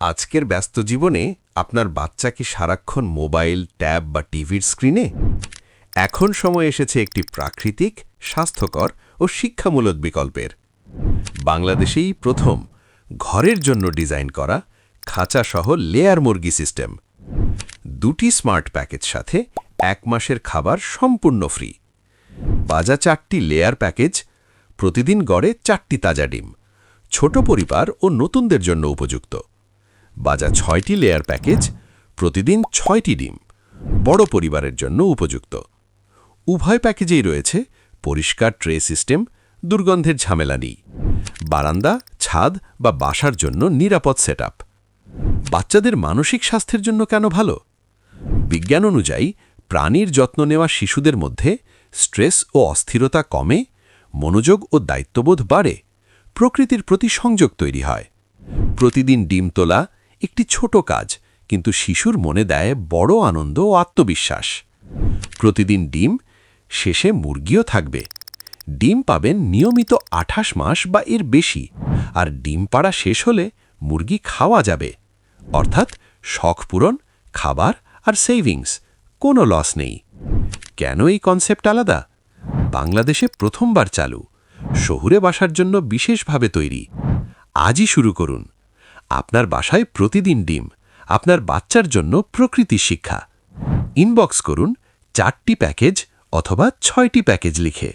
আজকের ব্যস্ত জীবনে আপনার বাচ্চা কি সারাক্ষণ মোবাইল, ট্যাব বা টিভির স্ক্রিনে? এখন সময় এসেছে একটি প্রাকৃতিক, স্বাস্থ্যকর ও শিক্ষামূলক বিকল্পের। বাংলাদেশেই প্রথম ঘরের জন্য ডিজাইন করা খাঁচাসহ লেয়ার মুরগি সিস্টেম। দুটি স্মার্ট প্যাকেজ সাথে এক মাসের খাবার সম্পূর্ণ ফ্রি। বাজা চারটি লেয়ার প্যাকেজ, প্রতিদিন গড়ে চারটি তাজা ডিম। ছোট পরিবার ও নতুনদের জন্য উপযুক্ত। বাজা ছয়টি লেয়ার প্যাকেজ প্রতিদিন ছয়টি ডিম, বড় পরিবারের জন্য উপযুক্ত। উভয় প্যাকেজেই রয়েছে পরিষ্কার ট্রে সিস্টেম দুর্গন্ধের ঝামেলা নেই। বারান্দা, ছাদ বা বাসার জন্য নিরাপদ সেটআপ বাচ্চাদের মানসিক স্বাস্থ্যের জন্য কেন ভালো? বিজ্ঞান অনুযায়ী প্রাণীর যত্ন নেওয়া শিশুদের মধ্যে স্ট্রেস ও অস্থিরতা কমে, মনোযোগ ও দায়িত্ববোধ বাড়ে, প্রকৃতির প্রতি সংযোগ তৈরি হয়। প্রতিদিন ডিম তোলা একটি ছোট কাজ, কিন্তু শিশুর মনে দেয় বড় আনন্দ ও আত্মবিশ্বাস। প্রতিদিন ডিম, শেষে মুরগিও থাকবে। ডিম পাবেন নিয়মিত আঠাশ মাস বা এর বেশি, আর ডিম পাড়া শেষ হলে মুরগি খাওয়া যাবে। অর্থাৎ শখ পূরণ, খাবার আর সেভিংস, কোনো লস নেই। কেন এই কনসেপ্ট আলাদা? বাংলাদেশে প্রথমবার চালু, শহুরে বাসার জন্য বিশেষভাবে তৈরি। আজই শুরু করুন। আপনার বাসায় প্রতিদিন ডিম, আপনার বাচ্চার জন্য প্রকৃতি শিক্ষা। ইনবক্স করুন চারটি প্যাকেজ অথবা ছয়টি প্যাকেজ লিখে।